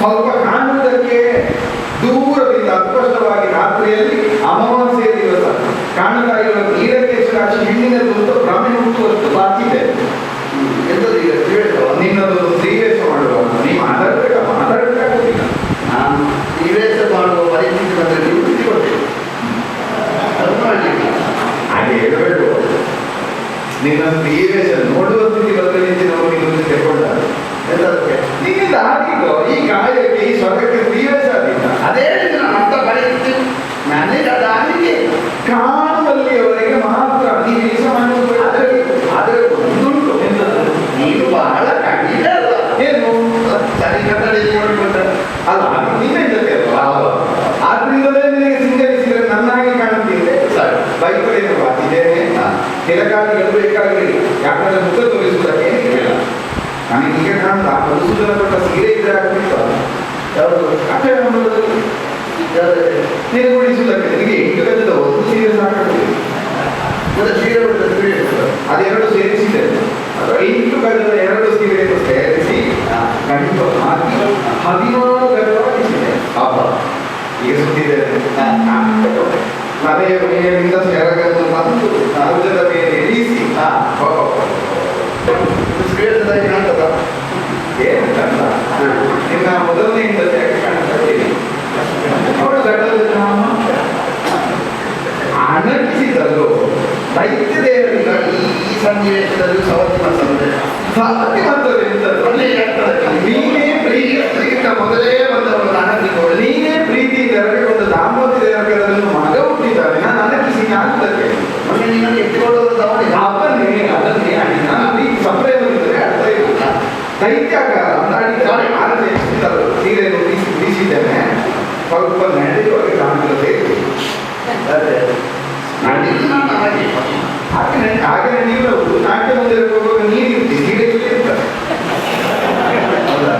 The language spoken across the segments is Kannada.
ಸ್ವಲ್ಪ ಕಾಣುವುದಕ್ಕೆ ದೂರದಿಂದ ಅಸ್ಪಷ್ಟವಾಗಿ ರಾತ್ರಿಯಲ್ಲಿ ಆಗಿದ್ದು ಈ ಗಾಯಕ್ಕೆ ಈ ಸ್ವರಕ್ಕೆ ಶ್ರೀವೇಶ ಆಗಿಲ್ಲ ಅದೇ ನನ್ನ ಅಂತ ಪರಿಸ್ಥಿತಿ ನನಗೆ ಅದಾಗಿದೆ ಕಾಣುವಲ್ಲಿಯವರೆಗೆ ಮಾತ್ರ ಅಧಿವೇಶ ಮಾಡುವುದು ಆದರೆ ಆದರೆ ಒಂದುಂಟು ನೀನು ಬಹಳ ಕಡಿಮೆ ಅಲ್ಲ ಏನು ಸರಿ ಕನ್ನಡಿ ನೋಡಿಕೊಂಡ್ರೆ ಅಲ್ಲ ಅದು ನೀನೇ ಜೊತೆ ಅಲ್ವಾ ಆದ್ರಿಂದಲೇ ನಿನಗೆ ಸಿಂಗರಿಸಿದ್ರೆ ನನ್ನಾಗಿ ಕಾಣುತ್ತಿದ್ದೆ ಸರಿ ಬೈಕಲ್ಲಿ ಬಾತಿದ್ದೇನೆ ಕೆಲಕಾದಿಗಳು ಬೇಕಾಗಲಿ ಯಾಕಂದ್ರೆ ಮುಖ ತೋರಿಸುವುದಕ್ಕೆ ಏನಿಲ್ಲ ನನಗೆ ಈಗ ಕಾಣ್ತಾ ಮಧುಸೂದನ ಕೊಟ್ಟ ಕಥೆ? ನಿರ್ಗುಣಿಸುವುದಕ್ಕೆ ನಿನಗೆ ಎಂಟು ಗಜದ ಒಂದು ಸೀರೆ ಸಾಕಾಗ್ತದೆ ಮತ್ತೆ ಸೀರೆ. ಅದೆರಡು ಸೇರಿಸಿದೆ ಎಂಟು ಗಜದ ಎರಡು ಸೀರೆಯನ್ನು ಸೇರಿಸಿ ಗಂಟು ಹಾಕಿ ಹದಿನಾರು ಗಜವಾಗಿಸಿದೆ ಪಾಪ ಈಗ ಸುತ್ತಿದೆ ಮನೆಯ ಮೇಲಿಂದ ಸೆರಗನ್ನು ತಂದು ಭುಜದ ಮೇಲೆ ಇರಿಸಿ. ಶ್ರೀರಥದಾಗಿ ಏನಂತ ನಿನ್ನ ಮೊದಲನೇ ಹೆಂಡತಿಯಾಗಿ ಕಾಣ್ತಿದ್ದೀನಿ ಅವಳು ಗಡ್ಡದ ನಾಮ ಅಣಕಿಸಿದಲು ದೈತ್ಯ ದೇವರಿಗೆ ಈಗ ಈ- ಸಂದೇಶದಲ್ಲಿ ಸವತ್ತಿನ ಸಂದೇಶ ಆಗ್ತದೆ. ನೀನೇ ಪ್ರೀತಿ ಈಗ ಮೊದಲೇ ಬಂದವರು ಅನಂತಿಕೊಳ್ಳಿ ನೀನೇ ಪ್ರೀತಿಯಿಂದ ಒಂದು ದಾಂಪತ್ಯ ದೇವರನ್ನು ಮಗ ಹುಟ್ಟಿದ್ದಾರೆ ನಾನು ಅನಕಿಸಿ ಆಗ್ತದೆ. ಮೊನ್ನೆ ನಿನ್ನನ್ನು ಎತ್ತಿಕೊಳ್ಳುವುದು ತವರಿ ಅವನ್ನೇ ಅದನ್ನೇ ಆಡಿ ನಾನು ಪ್ರೀತಿ ಸಂಪ್ರೇಮವಿದ್ದರೆ ಅರ್ಥ ಇಲ್ಲ ದೈತ್ಯಾಕಾರ ಅಂತ ಬೀಸಿ ಬೀಸಿದ್ದೇನೆ ಸ್ವಲ್ಪ ನಡೆಯುವಾಗ ಕಾಣುತ್ತದೆ ಅದೇ ನಾಡಿದ್ದು ನನ್ನ ಹಾಗೆ ಹಾಗೆ ನಡೆ- ಹಾಗೆ ನಡೆಯುವುದು ನಾಟ್ಯ ಮಂದಿರಕ್ಕೆ ಹೋಗುವಾಗ ನೀರಿರ್ತಿ ಸೀರೆ ಇರ್ತಾರೆ ಹೌದಾ?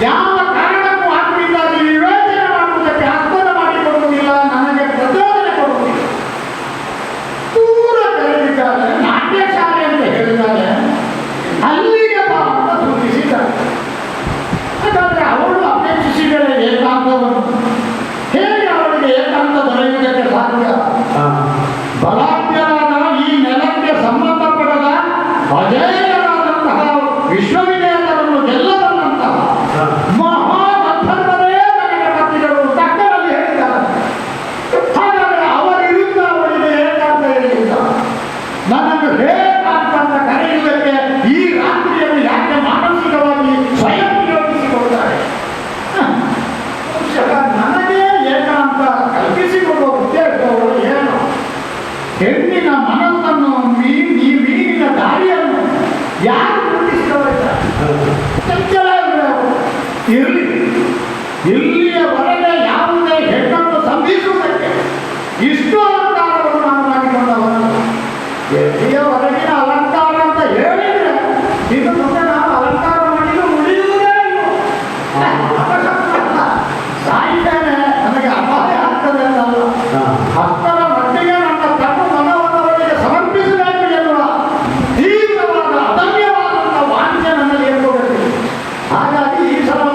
ಯಾವ Jesus.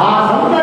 ఆ సంత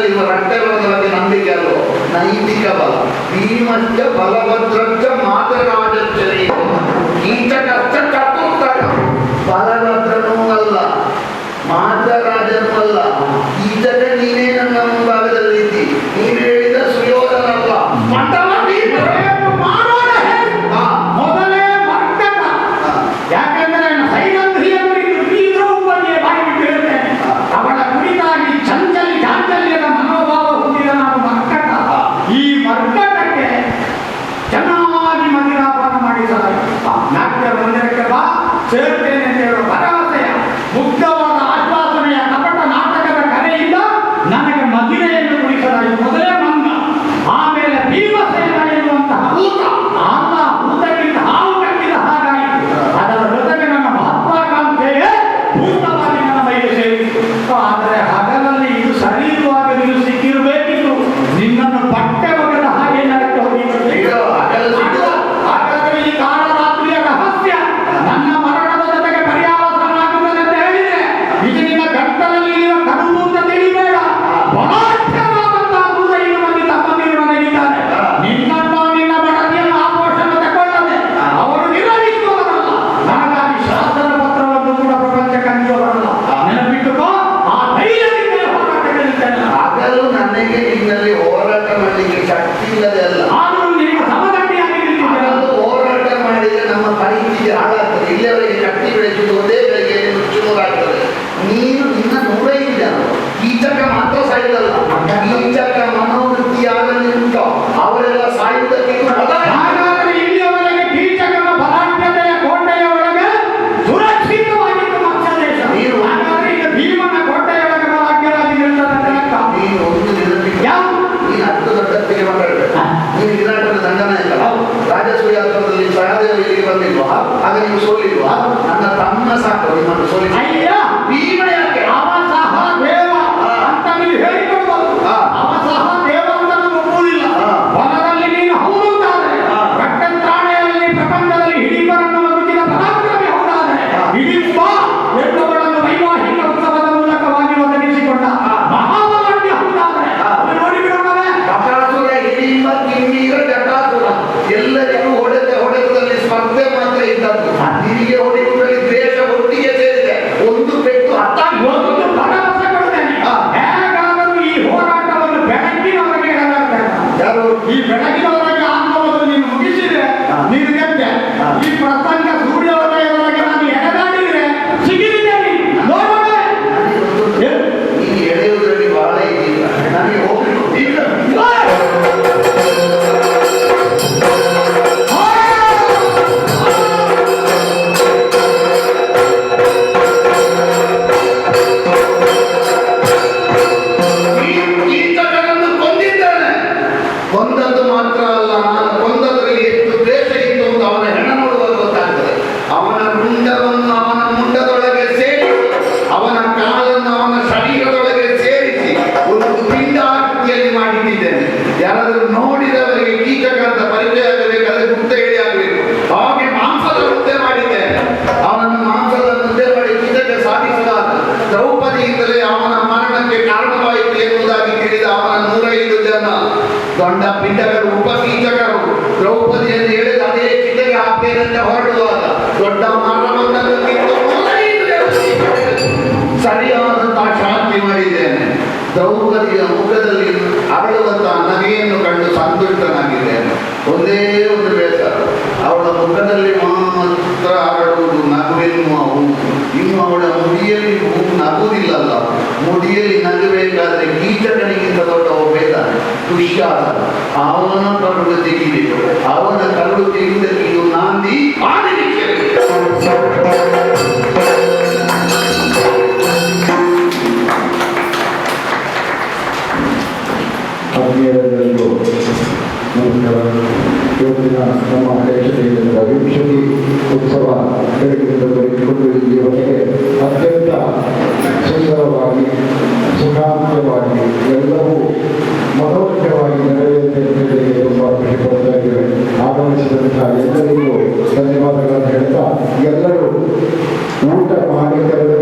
ನನ್ನಲ್ಲಿ ರಟ್ಟರೋದರಲ್ಲಿ ನಂಬಿಕೆ ಅಲ್ಲೋ ನೈತಿಕ ಬಲ ಭೀಮಜ್ಜ ಬಲಭದ್ರಜ್ಜ ಮಾತನಾಡಜ್ಜ ಈತ ಕಷ್ಟ ಕಟ್ಟುತ್ತಾಗ ಬಲವ அபிநயம் என்று முடிப்பதாக முதலே ಆಗಲೂ ನನಗೆ ನಿನ್ನಲ್ಲಿ ಹೋರಾಟ ಮಾಡಲಿಕ್ಕೆ ಶಕ್ತಿ ಇಲ್ಲದೆಲ್ಲ ಹೋರಾಟ ಮಾಡಿದರೆ ನಮ್ಮ ಪರಿಸ್ಥಿತಿ ಹಾಳಾಗ್ತದೆ. ಇಲ್ಲಿಯವರೆಗೆ ಶಕ್ತಿ ಬೆಳೆಸಿದ್ದು ಒಂದೇ ಬೆಳಗ್ಗೆ ಚುರುವಾಗ್ತದೆ ನೀನು ನಿನ್ನ ಇಲ್ಲ. ಈಗ ಈತಕ ಮಾತ್ರ ಸಾಯಿದಲ್ಲ. ದೊಡ್ಡ ಪಿಂಡಗಳು ಉಪಬೀಜಗಳು ದ್ರೌಪದಿಯನ್ನು ಹೇಳಿದ ಅದೇ ಕಿಟಕಿ ಹಾಕ್ತೇನೆಂದ ಹೊರಡುವಾಗ ದೊಡ್ಡ ಮರಣವೊಂದನ್ನು ಸರಿಯಾದಂತಹ ಶಾಂತಿ ಮಾಡಿದ್ದೇನೆ ದ್ರೌಪದಿಯ ಮುಖದಲ್ಲಿ ಅರಳುವಂತಹ ನಗೆಯನ್ನು ಕಂಡು ಸಂತುಷ್ಟನಾಗಿದ್ದೇನೆ. ಒಂದೇ ಒಂದು ಮುಖದಲ್ಲಿ ಮುಖದಲ್ಲಿ ಮಾತ್ರ ಆಡುವುದು ನಗುವೆನ್ನುವ ಹೂ ಇನ್ನು ಅವಳ ಮುಡಿಯಲ್ಲಿ ಹೂ ನಗುವುದಿಲ್ಲಲ್ಲ. ಮುಡಿಯಲ್ಲಿ ನಗಬೇಕಾದ್ರೆ ಕೀಚಕನಿಗಿಂತ ದೊಡ್ಡ ಒಬ್ಬ ದುಶ್ಯಾಸನ ಅವನ ಕರುಳು ತೆಗೆಯಬೇಕು ಅವನ ಕರುಳು ನಾಂದಿ ಆಡಲಿಕ್ಕೆ ನಮ್ಮ ದೇಶದಿಂದ ವಿಂಶತಿ ಉತ್ಸವ ಬೆಳಗಿನಿಂದ ಇಲ್ಲಿಯವರೆಗೆ ಅತ್ಯಂತ ಸುಂದರವಾಗಿ ಸುಖಾಂತ್ಯವಾಗಿ ಎಲ್ಲವೂ ಮನೋಜ್ಞವಾಗಿ ನೆರವೇರಿದೆ ತುಂಬ ಖುಷಿ ಇದ್ದೇವೆ ಆಗಮಿಸಿದಂತಹ ಎಲ್ಲರಿಗೂ ಧನ್ಯವಾದಗಳನ್ನು ಹೇಳ್ತಾ ಎಲ್ಲರೂ ಊಟ ಮಾಡಿ ತೆರಳಬೇಕು